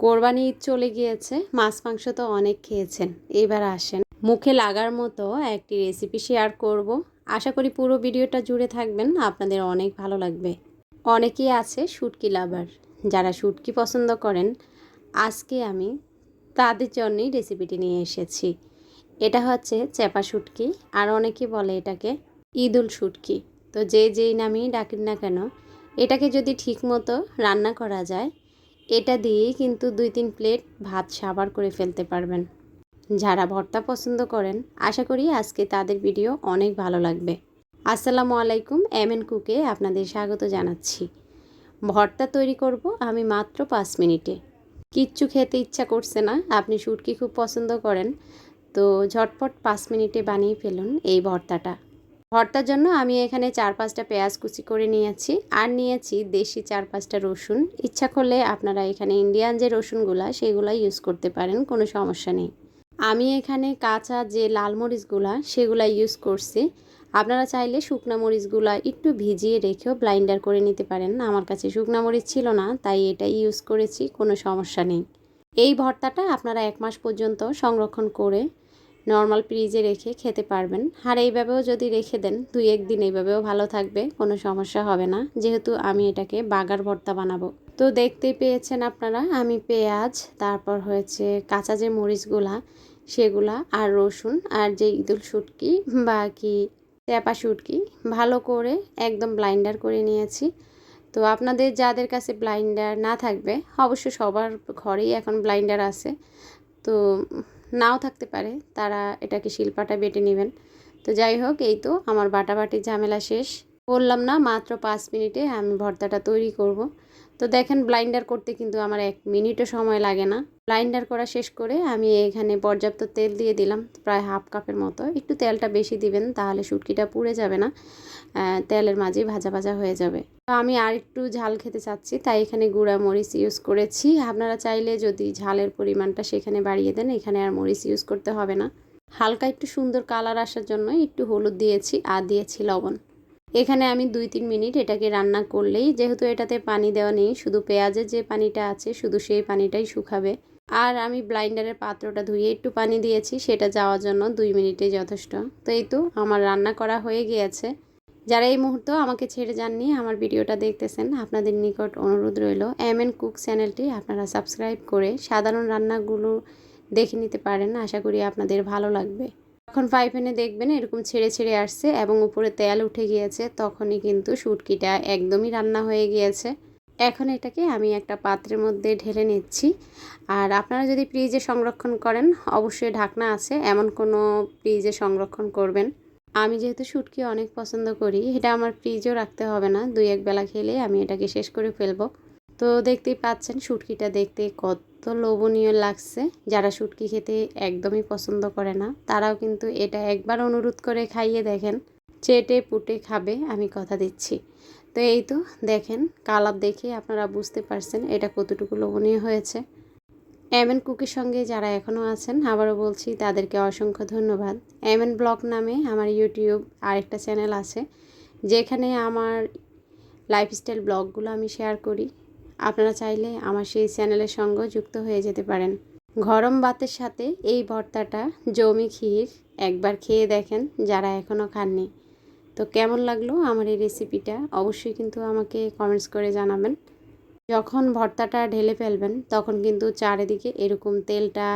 কোরবানি ঈদ চলে গিয়েছে, মাছ, মাংস তো অনেক খেয়েছেন। এবার আসেন, মুখে লাগার মতো একটি রেসিপি শেয়ার করব। আশা করি পুরো ভিডিওটা জুড়ে থাকবেন, আপনাদের অনেক ভালো লাগবে। অনেকেই আছে শুটকি লাভার, যারা শুটকি পছন্দ করেন। আজকে আমি তাদের জন্যই রেসিপিটি নিয়ে এসেছি। এটা হচ্ছে চেপা শুটকি, আর অনেকে বলে এটাকে ঈদুল শুটকি। তো যে যেই নামেই ডাকেন না কেন, এটাকে যদি ঠিকমতো রান্না করা যায় এটা দিয়েই কিন্তু দুই তিন প্লেট ভাত সাবার করে ফেলতে পারবেন। যারা ভর্তা পছন্দ করেন, আশা করি আজকে তাদের ভিডিও অনেক ভালো লাগবে। আসসালামু আলাইকুম, এম এন কুকে আপনাদের স্বাগত জানাচ্ছি। ভর্তা তৈরি করব আমি মাত্র পাঁচ মিনিটে। কিচ্ছু খেতে ইচ্ছা করছে না, আপনি শুটকি খুব পছন্দ করেন, তো ঝটপট পাঁচ মিনিটে বানিয়ে ফেলুন এই ভর্তাটা। ভর্তার জন্য আমি এখানে চার পাঁচটা পেঁয়াজ কুচি করে নিয়েছি আর নিয়েছি দেশি চার পাঁচটা রসুন। ইচ্ছা করলে আপনারা এখানে ইন্ডিয়ান যে রসুনগুলা, সেগুলা ইউজ করতে পারেন, কোনো সমস্যা নেই। আমি এখানে কাঁচা যে লাল মরিচগুলা, সেগুলা ইউজ করছি। আপনারা চাইলে শুকনো মরিচগুলা একটু ভিজিয়ে রেখেও ব্লাইন্ডার করে নিতে পারেন। আমার কাছে শুকনো মরিচ ছিল না, তাই এটা ইউজ করেছি, কোনো সমস্যা নেই। এই ভর্তাটা আপনারা এক মাস পর্যন্ত সংরক্ষণ করে নর্মাল ফ্রিজে রেখে খেতে পারবেন। আর এইভাবেও যদি রেখে দেন, দুই একদিন এইভাবেও ভালো থাকবে, কোনো সমস্যা হবে না। যেহেতু আমি এটাকে বাগার ভর্তা বানাবো। তো দেখতেই পেয়েছেন আপনারা, আমি পেঁয়াজ, তারপর হয়েছে কাঁচা যে মরিচগুলা, সেগুলা আর রসুন আর যে ইদুল শুটকি বা কি ট্যাপা শুটকি, ভালো করে একদম ব্লাইন্ডার করে নিয়েছি। তো আপনাদের যাদের কাছে ব্লাইন্ডার না থাকবে, অবশ্য সবার ঘরেই এখন ব্লাইন্ডার আছে। তো নাও থাকতে পারে, তারা এটাকে শিল্পাটা বেটে নেবেন। তো যাই হোক, এই তো আমার বাটাবাটির ঝামেলা শেষ। বললাম না, মাত্র পাঁচ মিনিটে আমি ভর্তাটা তৈরি করব। তো দেখেন ব্লাইন্ডার করতে কিন্তু আমার এক মিনিটও সময় লাগে না। ব্লাইন্ডার করা শেষ করে আমি এখানে পর্যাপ্ত তেল দিয়ে দিলাম, প্রায় হাফ কাপের মতো। একটু তেলটা বেশি দিবেন, তাহলে শুটকিটা পুড়ে যাবে না তেলের মাঝে ভাজা ভাজা হয়ে যাবে। তো আমি আর একটু ঝাল খেতে চাচ্ছি, তাই এখানে গুঁড়া মরিচ ইউজ করেছি। আপনারা চাইলে যদি ঝালের পরিমাণটা সেখানে বাড়িয়ে দেন, এখানে আর মরিচ ইউজ করতে হবে না। হালকা একটু সুন্দর কালার আসার জন্য একটু হলুদ দিয়েছি, আর দিয়েছি লবণ। এখানে আমি দুই তিন মিনিট এটাকে রান্না করলেই, যেহেতু এটাতে পানি দেওয়া নেই, শুধু পেঁয়াজের যে পানিটা আছে, শুধু সেই পানিটাই শুকাবে। আর আমি ব্লাইন্ডারের পাত্রটা ধুয়ে একটু পানি দিয়েছি, সেটা যাওয়ার জন্য দুই মিনিটে যথেষ্ট। তো এই তো, আমার রান্না করা হয়ে গিয়েছে। যারা এই মুহূর্তে আমাকে ছেড়ে যাননি, আমার ভিডিওটা দেখতেছেন, আপনাদের নিকট অনুরোধ রইল, এম এন কুক চ্যানেলটি আপনারা সাবস্ক্রাইব করে সাধারণ রান্নাগুলো দেখে নিতে পারেন। আশা করি আপনাদের ভালো লাগবে। যখন ফ্রাই প্যানে দেখবেন, এরকম ছেড়ে ছেড়ে আসছে এবং উপরে তেল উঠে গিয়েছে, তখনই কিন্তু শুটকিটা একদমই রান্না হয়ে গিয়েছে। এখন এটাকে আমি একটা পাত্রের মধ্যে ঢেলে নিচ্ছি। আর আপনারা যদি ফ্রিজে সংরক্ষণ করেন, অবশ্যই ঢাকনা আছে, এমন কোনো ফ্রিজে সংরক্ষণ করবেন। আমি যেহেতু শুটকি অনেক পছন্দ করি, এটা আমার ফ্রিজও রাখতে হবে না, দুই এক বেলা খেলে আমি এটাকে শেষ করে ফেলব। তো দেখতেই পাচ্ছেন শুটকিটা দেখতে কত লোভনীয় লাগছে। যারা শুটকি খেতে একদমই পছন্দ করে না, তারাও কিন্তু এটা একবার অনুরোধ করে খাইয়ে দেখেন। চেটে পুটে খাবে, আমি কথা দিচ্ছি। তো এই তো দেখেন, কালার দেখে আপনারা বুঝতে পারছেন এটা কতটুকু লোভনীয় হয়েছে। এমএন কুকির সঙ্গে যারা এখনও আছেন, আবারও বলছি তাদেরকে অসংখ্য ধন্যবাদ। এমএন ব্লগ নামে আমার ইউটিউব আরেকটা চ্যানেল আছে, যেখানে আমার লাইফস্টাইল ব্লগগুলো আমি শেয়ার করি। আপনারা চাইলে আমার সেই চ্যানেলের সঙ্গেও যুক্ত হয়ে যেতে পারেন। গরম ভাতের সাথে এই ভর্তাটা জমি ক্ষীর একবার খেয়ে দেখেন যারা এখনও খাননি। তো কেমন লাগল আমার এই রেসিপিটা অবশ্যই কিন্তু আমাকে কমেন্টস করে জানাবেন। যখন ভর্তাটা ঢেলে ফেলবেন, তখন কিন্তু চারিদিকে এরকম তেলটা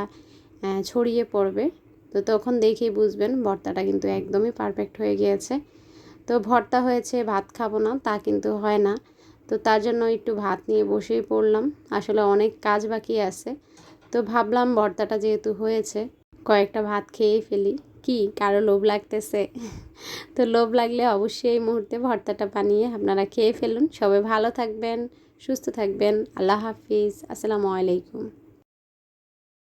ছড়িয়ে পড়বে। তো তখন দেখেই বুঝবেন ভর্তাটা কিন্তু একদমই পারফেক্ট হয়ে গিয়েছে। তো ভর্তা হয়েছে, ভাত খাব না, তা কিন্তু হয় না। তো তার জন্য একটু ভাত নিয়ে বসেই পড়লাম। আসলে অনেক কাজ বাকি আছে। তো ভাবলাম ভর্তাটা যেহেতু হয়েছে, কয়েকটা ভাত খেয়েই ফেলি। কি? কারও লোভ লাগতেছে? তো লোভ লাগলে অবশ্যই এই মুহূর্তে ভর্তাটা বানিয়ে আপনারা খেয়ে ফেলুন। সবাই ভালো থাকবেন, সুস্থ থাকবেন। আল্লাহ হাফিজ। আসসালামু আলাইকুম।